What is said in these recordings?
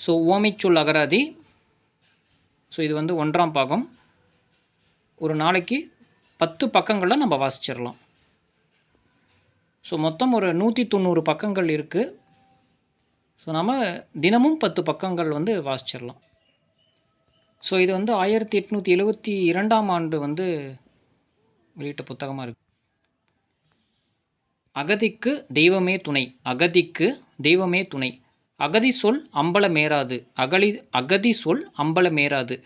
So ஓமைச்சொல் அகராதி. So இது வந்து ஒன்றாம் பாகம். ஒரு நாளைக்கு பத்து பக்கங்களில் நம்ம வாசிச்சிடலாம் ஸோ மொத்தம் ஒரு நூற்றி தொண்ணூறு பக்கங்கள் இருக்குது ஸோ நம்ம தினமும் பத்து பக்கங்கள் வந்து வாசிச்சிடலாம் ஸோ இது வந்து ஆயிரத்தி எட்நூற்றி எழுபத்தி இரண்டாம் ஆண்டு வந்து வெளியிட்ட புத்தகமாக இருக்குது அகதிக்கு தெய்வமே துணை. அகதிக்கு தெய்வமே துணை. அகதி சொல் அம்பலமேறாது. அகலி அகதி சொல் அம்பலமேறாது.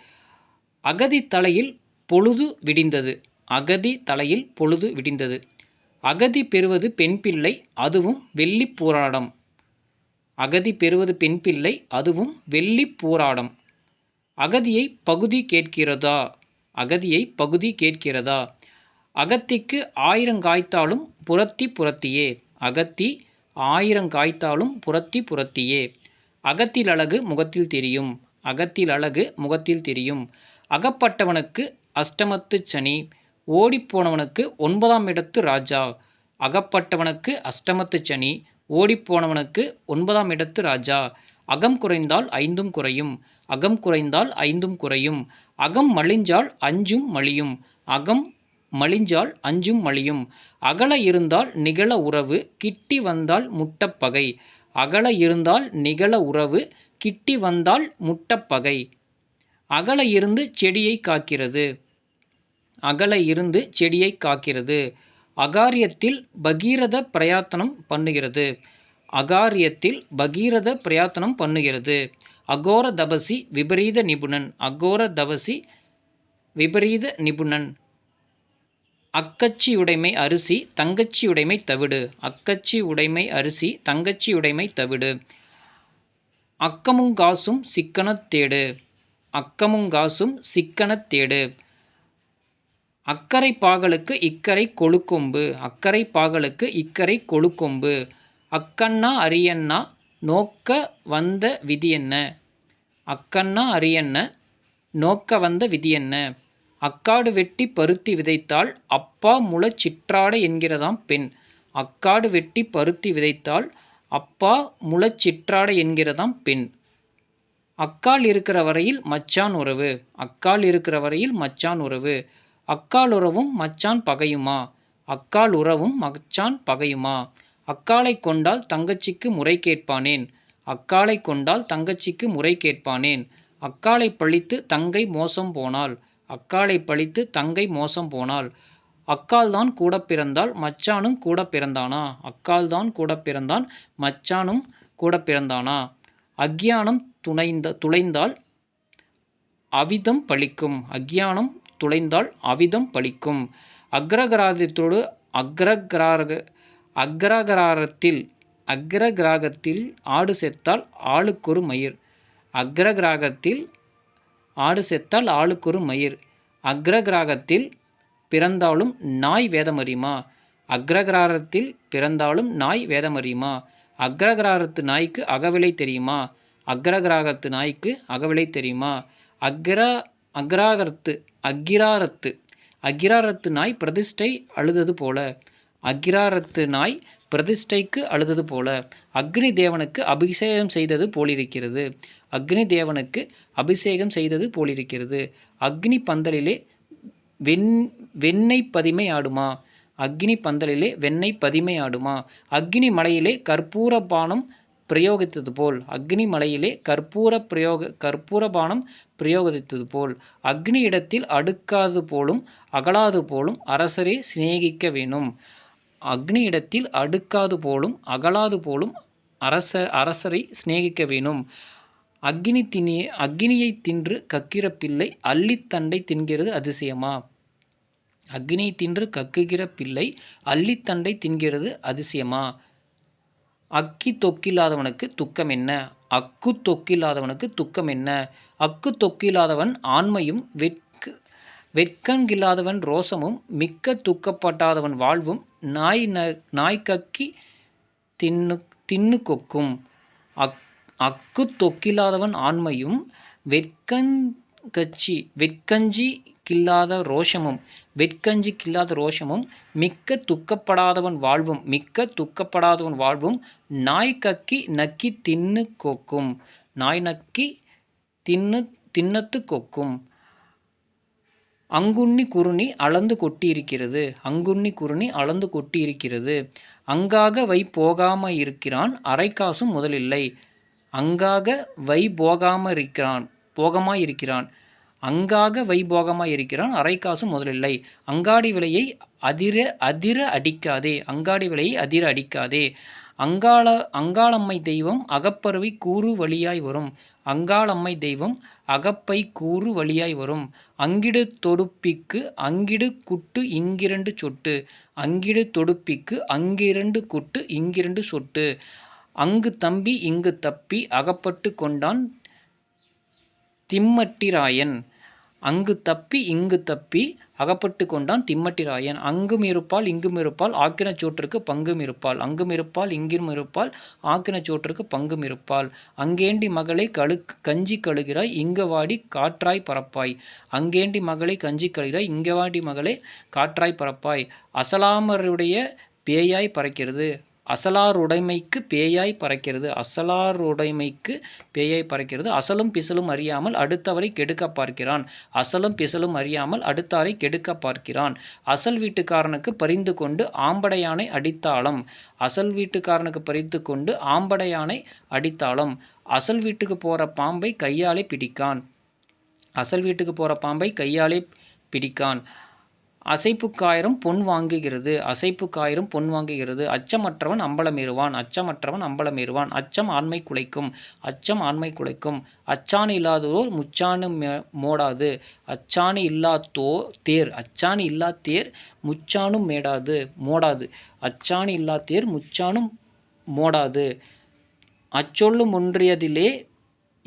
அகதி தலையில் பொழுது விடிந்தது. அகதி தலையில் பொழுது விடிந்தது. அகதி பெறுவது பெண் பிள்ளை அதுவும் வெள்ளி போராடம். அகதி பெறுவது பெண் பிள்ளை அதுவும் வெள்ளி போராடம். அகதியை பகுதி கேட்கிறதா? அகதியை பகுதி கேட்கிறதா? அகத்திக்கு ஆயிரங்காய்த்தாலும் புறத்தி புறத்தியே அகத்தி ஆயிரங்காய்த்தாலும் புறத்தி புறத்தியே அகத்தில் அழகு முகத்தில் தெரியும். அகத்தில் அழகு முகத்தில் தெரியும். அகப்பட்டவனுக்கு அஷ்டமத்து சனி ஓடிப்போனவனுக்கு ஒன்பதாம் இடத்து ராஜா. அகப்பட்டவனுக்கு அஷ்டமத்து சனி ஓடிப்போனவனுக்கு ஒன்பதாம் இடத்து ராஜா. அகம் குறைந்தால் ஐந்தும் குறையும். அகம் குறைந்தால் ஐந்தும் குறையும். அகம் மலிஞ்சால் அஞ்சும் மலியும். அகம் மலிஞ்சால் அஞ்சும் மலியும். அகல இருந்தால் நிகழ உறவு கிட்டி வந்தால் முட்டப்பகை. அகல இருந்தால் நிகழ உறவு கிட்டி வந்தால் முட்டப்பகை. அகல இருந்து செடியை காக்கிறது. அகல இருந்து செடியை காக்கிறது. அகாரியத்தில் பகீரத பிரயாத்தனம் பண்ணுகிறது. அகாரியத்தில் பகீரத பிரயாத்தனம் பண்ணுகிறது. அகோர தபசி விபரீத நிபுணன். அகோர தபசி விபரீத நிபுணன். அக்கச்சி உடைமை அரிசி தங்கச்சி உடைமை தவிடு. அக்கச்சி உடைமை அரிசி தங்கச்சி உடைமை தவிடு. அக்கமுங்காசும் சிக்கனத் தேடு. அக்கமுங்காசும் சிக்கனத் தேடு. அக்கரை பாகலுக்கு இக்கரை கொழுக்கொம்பு. அக்கரை பாகலுக்கு இக்கரை கொழுக்கொம்பு. அக்கண்ணா அரியண்ணா நோக்க வந்த விதி என்ன அக்கண்ணா அரியண்ண நோக்க வந்த விதி என்ன அக்காடு வெட்டி பருத்தி விதைத்தால் அப்பா முள சிற்றாடை என்கிறதாம் பெண். அக்காடு வெட்டி பருத்தி விதைத்தால் அப்பா முளச் சிற்றாடை என்கிறதாம் பெண். அக்கால் இருக்கிற வரையில் மச்சான் உறவு. அக்கால் இருக்கிற வரையில் மச்சான் உறவு. அக்கால் உறவும் மச்சான் பகையுமா? அக்கால் உறவும் மச்சான் பகையுமா? அக்காலை கொண்டால் தங்கச்சிக்கு முறை கேட்பானேன்? அக்காலை கொண்டால் தங்கச்சிக்கு முறை கேட்பானேன்? அக்காலை பழித்து தங்கை மோசம் போனாள். அக்காளை பழித்து தங்கை மோசம் போனாள். அக்கால் தான் கூட பிறந்தால் மச்சானும் கூட பிறந்தானா? அக்கால் தான் கூட பிறந்தான் மச்சானும் கூட பிறந்தானா? அக்ஞானம் துணைந்த துளைந்தால் அவிதம் பழிக்கும். அக்ஞானம் துளைந்தால் அவிதம் பழிக்கும். அக்ரகராதத்தோடு அக்ரகராக அக்ரகராரத்தில் அக்ரகிராகத்தில் ஆடு செத்தால் ஆளுக்கொரு மயிர். அக்ரகிராகத்தில் ஆடு செத்தால் ஆளுக்கொரு மயிர். அக்ரகிராகத்தில் பிறந்தாலும் நாய் வேதமறியுமா அக்ரகிராரத்தில் பிறந்தாலும் நாய் வேதமறியுமா அக்ரகிராரத்து நாய்க்கு அகவிலை தெரியுமா? அக்ரகிராகத்து நாய்க்கு அகவிலை தெரியுமா? அக்ரா அக்ராகரத்து அக்கிராரத்து அக்கிராரத்து நாய் பிரதிஷ்டை அழுதது போல. அக்கிராரத்து நாய் பிரதிஷ்டைக்கு அழுதது போல. அக்னி தேவனுக்கு அபிஷேகம் செய்தது போலிருக்கிறது. அக்னி தேவனுக்கு அபிஷேகம் செய்தது போலிருக்கிறது. அக்னி பந்தலிலே வெண் வெண்ணெய் பதிமை ஆடுமா? அக்னி பந்தலிலே வெண்ணெய் பதிமை ஆடுமா? அக்னி மலையிலே கற்பூர பானம் பிரயோகித்தது போல். அக்னி மலையிலே கற்பூர பிரயோக கற்பூர பானம் பிரயோகித்தது போல். அக்னி இடத்தில் அடுக்காது போலும் அகலாது போலும் அரசரே சிநேகிக்க வேணும் அக்னி இடத்தில் அடுக்காது போலும் அகலாது போலும் அரச அரசரை சிநேகிக்க வேணும் அக்னி திணி அக்னியை தின்று கக்கிற பிள்ளை அள்ளித்தண்டை தின்கிறது அதிசயமா? அக்னியை தின்று கக்குகிற பிள்ளை அள்ளித்தண்டை தின்கிறது அதிசயமா? அக்கி தொக்கில்லாதவனுக்கு துக்கம் என்ன? அக்கு தொக்கில்லாதவனுக்கு துக்கம் என்ன? அக்கு தொக்கில்லாதவன் ஆண்மையும் வெட்கு வெட்கங்கில்லாதவன் ரோசமும் மிக்க துக்கப்பட்டாதவன் வாழ்வும் நாய் ந நாய் கக்கி தின்னு தின்னு கொக்கும். அக் அக்கு தொக்கில்லாதவன் ஆண்மையும் வெட்கங்கச்சி வெட்கஞ்சி கில்லாத ரோஷமும் வெட்கஞ்சி கில்லாத ரோஷமும் மிக்க துக்கப்படாதவன் வாழ்வும் மிக்க துக்கப்படாதவன் வாழ்வும் நாய் கக்கி நக்கி தின்னு கொக்கும் நாய் நக்கி தின்னு தின்னத்து கொக்கும். அங்குண்ணி குறுணி அளந்து கொட்டியிருக்கிறது அங்குண்ணி குறுணி அளந்து கொட்டியிருக்கிறது. அங்காக வை போகாம இருக்கிறான் அரைக்காசும் முதலில்லை. அங்காக வை போகாமல் இருக்கிறான் போகமாய் இருக்கிறான் அங்காக வை போகமாய் இருக்கிறான் அரைக்காசு முதலில்லை. அங்காடி விலையை அதிர அதிர அடிக்காதே அங்காடி விலையை அதிர அடிக்காதே. அங்காள அங்காளம்மை தெய்வம் அகப்பறவை கூறு வழியாய் வரும். அங்காளம்மை தெய்வம் அகப்பை கூறு வழியாய் வரும். அங்கிடு தொடுப்பிக்கு அங்கிடு குட்டு இங்கிரண்டு சொட்டு. அங்கிடு தொடுப்பிக்கு அங்கிரண்டு குட்டு இங்கிரண்டு சொட்டு. அங்கு தம்பி இங்கு தப்பி அகப்பட்டு கொண்டான் திம்மட்டிராயன். அங்கு தப்பி இங்கு தப்பி அகப்பட்டு கொண்டான் திம்மட்டிராயன். அங்கும் இருப்பால் இங்கும் இருப்பால் ஆக்கின சோற்றுக்கு பங்கும் இருப்பால் அங்கும் இருப்பால் இங்கும் இருப்பால் ஆக்கின சோற்றுக்கு பங்கும் இருப்பால் அங்கேண்டி மகளை கழு கஞ்சி கழுகிறாய் இங்க வாடி காற்றாய் பரப்பாய் அங்கேண்டி மகளை கஞ்சி கழுகிறாய் இங்க வாடி மகளை காற்றாய் பரப்பாய் அசலாமருடைய பேயாய் பறக்கிறது. அசலாருடைமைக்கு பேயாய் பறக்கிறது. அசலாருடைமைக்கு பேயாய் பறக்கிறது. அசலும் பிசலும் அறியாமல் அடுத்தவரை கெடுக்க பார்க்கிறான். அசலும் பிசலும் அறியாமல் அடுத்தாரை கெடுக்க பார்க்கிறான். அசல் வீட்டுக்காரனுக்கு பரிந்து கொண்டு ஆம்படையானை அடித்தாளம். அசல் வீட்டுக்காரனுக்கு பறித்து கொண்டு ஆம்படையானை அடித்தாளம். அசல் வீட்டுக்கு போகிற பாம்பை கையாலே பிடிக்கான். அசல் வீட்டுக்கு போகிற பாம்பை கையாலே பிடிக்கான். அசைப்புக்காயிரம் பொன் வாங்குகிறது. அசைப்புக்காயிரம் பொன் வாங்குகிறது. அச்சமற்றவன் அம்பலமேறுவான் அச்சமற்றவன் அம்பலமேறுவான் அச்சம் ஆண்மை குலைக்கும். அச்சம் ஆண்மை குலைக்கும். அச்சாணி இல்லாதோர் முச்சாணு மோடாது. அச்சாணி இல்லாதோ தேர். அச்சாணி இல்லா தேர் முச்சாணும் மேடாது மோடாது. அச்சாணி இல்லா தேர் முச்சாணும் மோடாது. அச்சொல்லும் ஒன்றியதிலே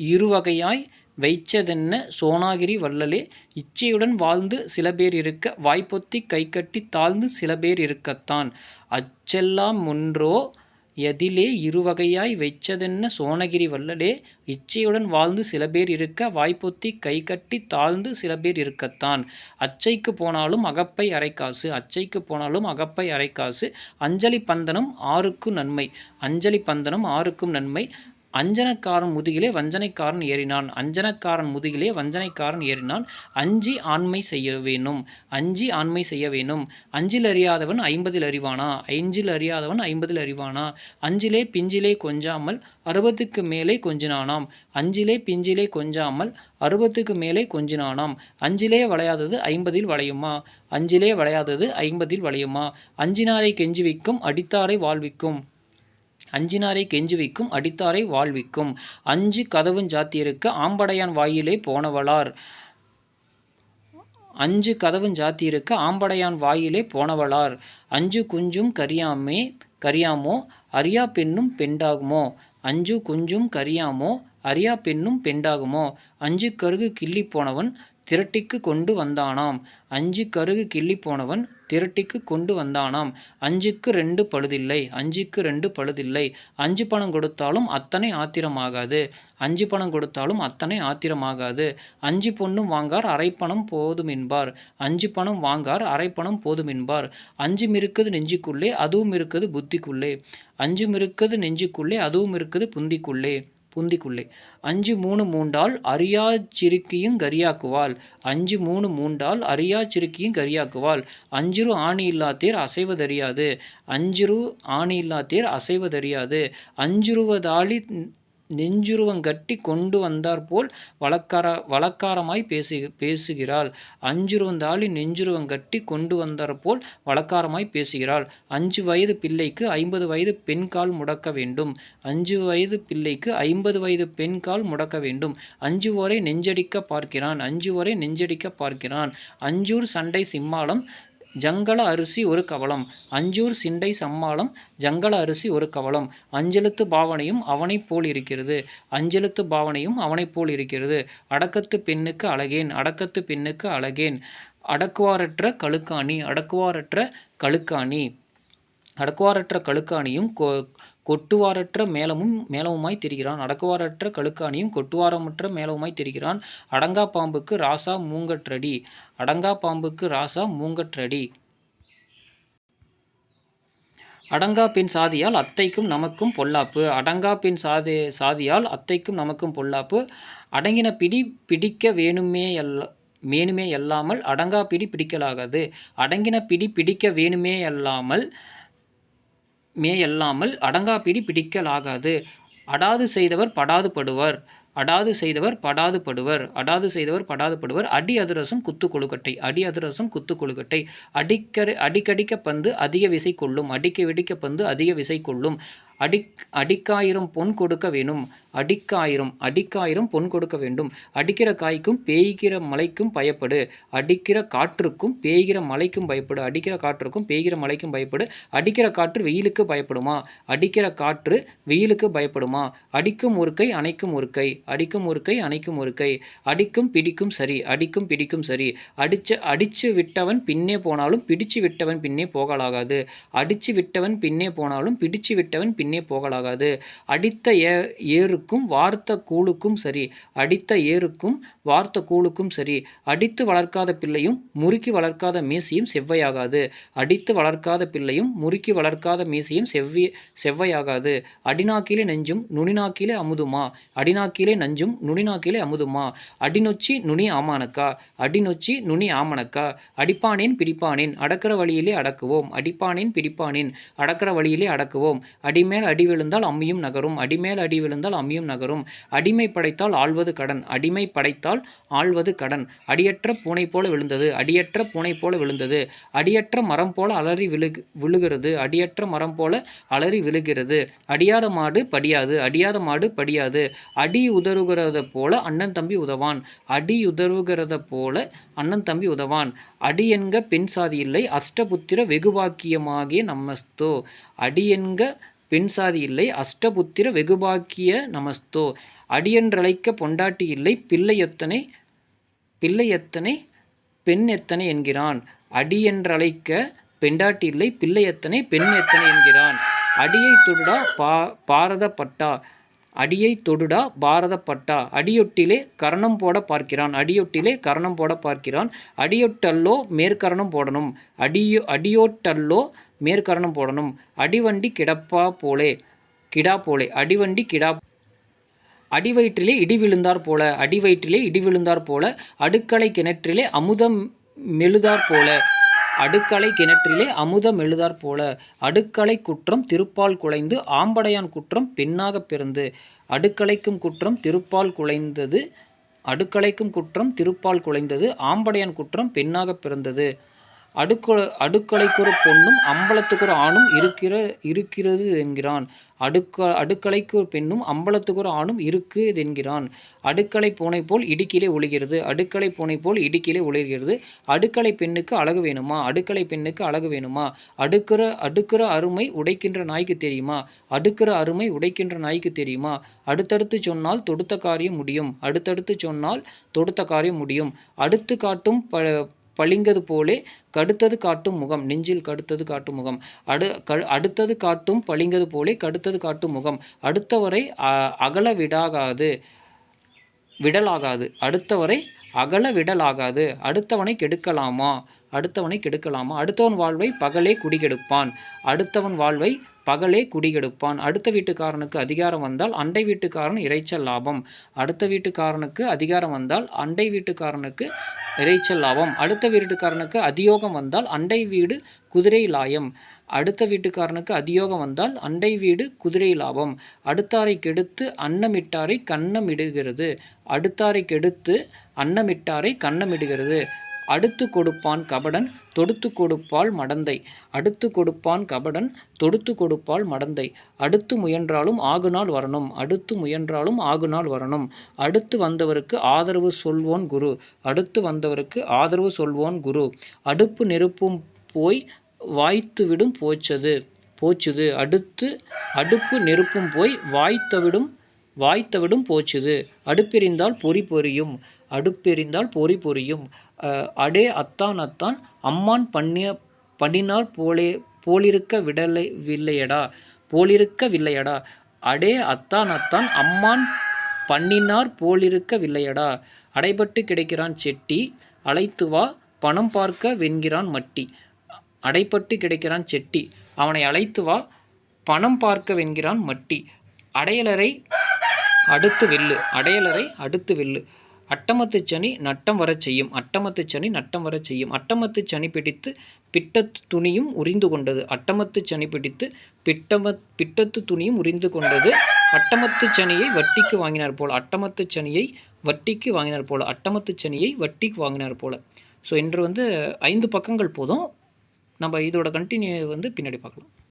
இருவகையாய் வைச்சதென்ன? சோனாகிரி வள்ளலே இச்சையுடன் வாழ்ந்து சில பேர் இருக்க வாய்ப்பொத்தி கைகட்டி தாழ்ந்து சில பேர் இருக்கத்தான். அச்செல்லாம் ஒன்றோ எதிலே இருவகையாய் வைச்சதென்ன? சோனகிரி வள்ளலே இச்சையுடன் வாழ்ந்து சில பேர் இருக்க வாய்ப்பொத்தி கைகட்டி தாழ்ந்து சில பேர் இருக்கத்தான். அச்சைக்கு போனாலும் அகப்பை அரைக்காசு அச்சைக்கு போனாலும் அகப்பை அரைக்காசு. அஞ்சலி பந்தனம் ஆறுக்கும் நன்மை அஞ்சலி பந்தனம் ஆறுக்கும் நன்மை. அஞ்சனக்காரன் முதுகிலே வஞ்சனைக்காரன் ஏறினான். அஞ்சனக்காரன் முதுகிலே வஞ்சனைக்காரன் ஏறினான். அஞ்சி ஆண்மை செய்ய வேணும் அஞ்சி ஆண்மை செய்ய வேணும் அஞ்சில் அறியாதவன் ஐம்பதில் அறிவானா? ஐஞ்சில் அறியாதவன் ஐம்பதில் அறிவானா? அஞ்சிலே பிஞ்சிலே கொஞ்சாமல் அறுபத்துக்கு மேலே கொஞ்சினானாம். அஞ்சிலே பிஞ்சிலே கொஞ்சாமல் அறுபத்துக்கு மேலே கொஞ்சினானாம். அஞ்சிலே வளையாதது ஐம்பதில் வளையுமா? அஞ்சிலே வளையாதது ஐம்பதில் வளையுமா? அஞ்சினாரை கெஞ்சி வைக்கும் அடித்தாரை வாழ்விக்கும். அஞ்சினாரை கெஞ்சி வைக்கும் அடித்தாரை வாழ்விக்கும் அஞ்சு கதவும் ஜாத்தியிருக்க ஆம்படையான் வாயிலே போனவளார். அஞ்சு கதவும் ஜாத்தியிருக்க ஆம்படையான் வாயிலே போனவளார். அஞ்சு குஞ்சும் கரியாமே கரியாமோ அரியா பெண்ணும் பெண்டாகுமோ? அஞ்சு குஞ்சும் கரியாமோ அரியா பெண்ணும் பெண்டாகுமோ? அஞ்சு கருகு கிள்ளி போனவன் திரட்டிக்கு கொண்டு வந்தானாம். அஞ்சு கருகு கிள்ளி போனவன் திரட்டிக்கு கொண்டு வந்தானாம். அஞ்சுக்கு ரெண்டு பழுதில்லை. அஞ்சுக்கு ரெண்டு பழுதில்லை. அஞ்சு பணம் கொடுத்தாலும் அத்தனை ஆத்திரமாகாது. அஞ்சு பணம் கொடுத்தாலும் அத்தனை ஆத்திரமாகாது. அஞ்சு பொண்ணும் வாங்கார் அரைப்பணம் போதும் என்பார் அஞ்சு பணம் வாங்கார் அரைப்பணம் போதும் என்பார் அஞ்சும் இருக்குது நெஞ்சுக்குள்ளே அதுவும் இருக்குது புத்திக்குள்ளே. அஞ்சும் இருக்குது நெஞ்சுக்குள்ளே அதுவும் இருக்குது புந்திக்குள்ளே. புந்திக்குள்ளே. அஞ்சு மூணு மூண்டால் அரியா சிறுக்கியும் கரியாக்குவாள். அஞ்சு மூணு மூண்டால் அரியா சிறுக்கியும் கரியாக்குவாள். அஞ்சுரு ஆணி இல்லாத்தேர் அசைவதறியாது. அஞ்சிரு ஆணி இல்லாத்தேர் அசைவதறியாது. அஞ்சுருவதாளி நெஞ்சுருவங்கட்டி கொண்டு வந்தாற்போல் வழக்கார வழக்காரமாய் பேசு பேசுகிறாள். அஞ்சுருவந்தாளி நெஞ்சுருவங்கட்டி கொண்டு வந்தாற்போல் வழக்காரமாய் பேசுகிறாள். அஞ்சு வயது பிள்ளைக்கு ஐம்பது வயது பெண் கால் முடக்க வேண்டும். அஞ்சு வயது பிள்ளைக்கு ஐம்பது வயது பெண் கால் முடக்க வேண்டும். அஞ்சு வரை நெஞ்சடிக்க பார்க்கிறான். அஞ்சு வரை நெஞ்சடிக்க பார்க்கிறான். அஞ்சூர் சண்டை சிம்மாளம் ஜங்கள அரிசி ஒரு கவலம் அஞ்சூர் சிண்டை சம்மாளம் ஜங்கள அரிசி ஒரு கவலம் அஞ்செழுத்து பாவனையும் அவனைப் போல் இருக்கிறது. அஞ்செழுத்து பாவனையும் அவனைப் போல் இருக்கிறது. அடக்கத்து பெண்ணுக்கு அழகேன் அடக்கத்து பெண்ணுக்கு அழகேன். அடக்குவாரற்ற கழுக்காணி அடக்குவாரற்ற கழுக்காணி. அடக்குவாரற்ற கழுக்காணியும் கோ கொட்டுவாரற்ற மேளமும் மேளமுமாய் தெரிகிறான். அடக்குவாரற்ற கழுக்காணியும் கொட்டுவாரமற்ற மேளவுமாய் தெரிகிறான். அடங்கா பாம்புக்கு ராசா மூங்கற்றடி. அடங்கா பாம்புக்கு ராசா மூங்கற்றடி. அடங்கா பெண் சாதியால் அத்தைக்கும் நமக்கும் பொல்லாப்பு. அடங்கா பெண் சாதி சாதியால் அத்தைக்கும் நமக்கும் பொல்லாப்பு. அடங்கின பிடி பிடிக்க வேணுமே அல்ல வேணுமே அல்லாமல் அடங்கா பிடி பிடிக்கலாகாது. அடங்கின பிடி பிடிக்க வேணுமே அல்லாமல் மேயல்லாமல் அடங்கா பிடி பிடிக்கலாகாது. அடாது செய்தவர் படாது படுவர். அடாது செய்தவர் படாது படுவர். அடாது செய்தவர் படாது படுவர். அடி அதிரசம் குத்து கொழுக்கட்டை. அடி அதிரசம் குத்து கொழுக்கட்டை. அடிக்கடி அடிக்கடிக்க பந்து அதிக விசை கொள்ளும் அடிக்க வெடிக்க பந்து அதிக விசை கொள்ளும் அடிக் அடிக்காயிரம் பொன் கொடுக்க வேணும் அடிக்காயிரம் அடிக்காயிரம் பொன் கொடுக்க வேண்டும். அடிக்கிற காய்க்கும் பேய்கிற மலைக்கும் பயப்படு. அடிக்கிற காற்றுக்கும் பேய்கிற மலைக்கும் பயப்படு. அடிக்கிற காற்றுக்கும் பேய்கிற மலைக்கும் பயப்படு. அடிக்கிற காற்று வெயிலுக்கு பயப்படுமா? அடிக்கிற காற்று வெயிலுக்கு பயப்படுமா? அடிக்கும் ஒரு கை அணைக்கும் ஒரு கை. அடிக்கும் ஒரு கை அணைக்கும் ஒரு கை. அடிக்கும் பிடிக்கும் சரி. அடிக்கும் பிடிக்கும் சரி. அடிச்சு அடிச்சு விட்டவன் பின்னே போனாலும் பிடிச்சு விட்டவன் பின்னே போகலாகாது. அடிச்சு விட்டவன் பின்னே போனாலும் பிடிச்சு விட்டவன் பின்னே போகலாகாது. அடித்த ஏ ஏருக்கும் வார்த்த கூழுக்கும் சரி. அடித்த ஏருக்கும் வார்த்த கூழுக்கும் சரி. அடித்து வளர்க்காத பிள்ளையும் முறுக்கி வளர்க்காத மீசையும் செவ்வையாகாது. அடித்து வளர்க்காத பிள்ளையும் முறுக்கி வளர்க்காத மீசையும் செவ்வி செவ்வையாகாது. அடிநாக்கிலே நெஞ்சும் நுனிநாக்கிலே அமுதுமா? அடிநாக்கிலே நஞ்சும் நுனிநாக்கிலே அமுதுமா? அடிநொச்சி நுனி ஆமானக்கா? அடிநொச்சி நுனி ஆமனக்கா? அடிப்பானேன் பிடிப்பானேன் அடக்கிற வழியிலே அடக்குவோம். அடிப்பானேன் பிடிப்பானேன் அடக்கிற வழியிலே அடக்குவோம். அடிமே அடிமேல் அடி விழுந்தால் அம்மியும் நகரும் அடிமேல் அடி விழுந்தால் அம்மியும் நகரும். அடிமை படைத்தால் ஆள்வது கடன் அடிமை படைத்தால் ஆள்வது கடன். அடியற்ற பூனை போல விழுந்தது அடியற்ற பூனை போல விழுந்தது. அடியற்ற மரம் போல அலறி விழுகு விழுகிறது அடியற்ற மரம் போல அலறி விழுகிறது. அடியாத மாடு படியாது அடியாத மாடு படியாது. அடி உதறுகிறத போல அண்ணன் தம்பி உதவான் அடி உதறுகிறத போல அண்ணன் தம்பி உதவான். அடி என்க பெண் சாதி இல்லை அஷ்டபுத்திர வெகுவாக்கியமாகிய நம்மஸ்தோ. அடி என்க பெண் சாதி இல்லை அஷ்டபுத்திர வெகுபாக்கிய நமஸ்தோ. அடியென்றழைக்க பொண்டாட்டி இல்லை பிள்ளை எத்தனை பிள்ளை எத்தனை பெண் எத்தனை என்கிறான். அடியென்றழைக்க பெண்டாட்டி இல்லை பிள்ளை எத்தனை பெண் எத்தனை என்கிறான். அடியை தொடுடா பா பாரதப்பட்டா. அடியை தொடுடா பாரதப்பட்டா. அடியொட்டிலே கரணம் போட பார்க்கிறான். அடியொட்டிலே கரணம் போட பார்க்கிறான். அடியொட்டல்லோ மேற்கரணம் போடணும். அடியோ அடியோட்டல்லோ மேற்கரணம் போடணும். அடிவண்டி கிடப்பா போலே கிடா போலே அடிவண்டி கிடா அடிவயிற்றிலே இடி விழுந்தார் போல அடிவயிற்றிலே இடி விழுந்தார் போல அடுக்களை கிணற்றிலே அமுதம் மெழுதார் போல அடுக்களை கிணற்றிலே அமுதம் மெழுதார் போல அடுக்களை குற்றம் திருப்பால் குலைந்து ஆம்படையான் குற்றம் பெண்ணாக பிறந்து அடுக்கலைக்கும் குற்றம் திருப்பால் குலைந்தது அடுக்கலைக்கும் குற்றம் திருப்பால் குலைந்தது ஆம்படையான் குற்றம் பெண்ணாக பிறந்தது. அடுக்க அடுக்கலைக்கொரு பொண்ணும் ஒரு ஆணும் இருக்கிற இருக்கிறது என்கிறான். அடுக்க அடுக்கலைக்கு ஒரு பெண்ணும் ஒரு ஆணும் இருக்குது என்கிறான். அடுக்கலை பூனை போல் இடுக்கிலே ஒளிகிறது. அடுக்கலை பூனை போல் இடுக்கிலே ஒளிர்கிறது அடுக்கலை பெண்ணுக்கு அழகு வேணுமா? அடுக்கலை பெண்ணுக்கு அழகு வேணுமா? அடுக்கிற அடுக்கிற அருமை உடைக்கின்ற நாய்க்கு தெரியுமா? அடுக்கிற அருமை உடைக்கின்ற நாய்க்கு தெரியுமா? அடுத்தடுத்து சொன்னால் தொடுத்த காரியம் முடியும். அடுத்தடுத்து சொன்னால் தொடுத்த காரியம் முடியும். அடுத்து காட்டும் ப பளிங்கது போலே கடுத்தது காட்டும் முகம் நெஞ்சில் கடுத்தது காட்டும் முகம். அடு க அடுத்தது காட்டும் பளிங்கது போலே கடுத்தது காட்டும் முகம். அடுத்தவரை அகல விடாகாது விடலாகாது. அடுத்தவரை அகல விடலாகாது. அடுத்தவனை கெடுக்கலாமா? அடுத்தவனை கெடுக்கலாமா? அடுத்தவன் வாழ்வை பகலே குடிகெடுப்பான். அடுத்தவன் வாழ்வை பகலே குடிகெடுப்பான் அடுத்த வீட்டுக்காரனுக்கு அதிகாரம் வந்தால் அண்டை வீட்டுக்காரன் இறைச்சல் லாபம். அடுத்த வீட்டுக்காரனுக்கு அதிகாரம் வந்தால் அண்டை வீட்டுக்காரனுக்கு இறைச்சல் லாபம். அடுத்த வீட்டுக்காரனுக்கு அதியோகம் வந்தால் அண்டை வீடு குதிரை லாயம். அடுத்த வீட்டுக்காரனுக்கு அதியோகம் வந்தால் அண்டை வீடு குதிரை லாபம். அடுத்தாரை கெடுத்து அன்னமிட்டாரை கண்ணமிடுகிறது அடுத்தாரை கெடுத்து அன்னமிட்டாரை கண்ணமிடுகிறது அடுத்து கொடுப்பான் கபடன் தொடுத்து கொடுப்பாள் மடந்தை. அடுத்து கொடுப்பான் கபடன் தொடுத்து கொடுப்பாள் மடந்தை. அடுத்து முயன்றாலும் ஆகுநாள் வரணும். அடுத்து முயன்றாலும் ஆகுநாள் வரணும். அடுத்து வந்தவருக்கு ஆதரவு சொல்வோன் குரு. அடுத்து வந்தவருக்கு ஆதரவு சொல்வோன் குரு. அடுப்பு நெருப்பும் போய் வாய்த்துவிடும் போச்சது போச்சுது. அடுத்து அடுப்பு நெருப்பும் போய் வாய்த்தவிடும் வாய்த்தவிடும் போச்சுது. அடுப்பெறிந்தால் பொறி பொரியும். அடுப்பெறிந்தால் பொறி பொரியும். அடே அத்தான் அத்தான். அம்மான் பண்ணிய பண்ணினார் போலே போலிருக்க விடலை வில்லையடா. போலிருக்க வில்லையடா. அடே அத்தான் அத்தான். அம்மான் பண்ணினார் போலிருக்க வில்லையடா. அடைபட்டு கிடைக்கிறான் செட்டி. அழைத்து வா. பணம் பார்க்க வென்கிறான் மட்டி. அடைப்பட்டு கிடைக்கிறான் செட்டி. அவனை அழைத்து வா. பணம் பார்க்க வென்கிறான் மட்டி. அடையலரை அடுத்து வில்லு. அடையலரை அடுத்து வில்லு. அட்டமத்து சனி நட்டம் வரச் செய்யும். அட்டமத்து சனி நட்டம் வரச் செய்யும். அட்டமத்து சனி பிடித்து பிட்டத்து துணியும் உரிந்து கொண்டது. அட்டமத்து சனி பிடித்து பிட்டமத் பிட்டத்து துணியும் உரிந்து கொண்டது. அட்டமத்து சனியை வட்டிக்கு வாங்கினார் போல. அட்டமத்து சனியை வட்டிக்கு வாங்கினார் போல. அட்டமத்து சனியை வட்டிக்கு வாங்கினார் போல். ஸோ இன்று வந்து ஐந்து பக்கங்கள் போதும். நம்ம இதோட கண்டினியூ வந்து பின்னாடி பார்க்கலாம்.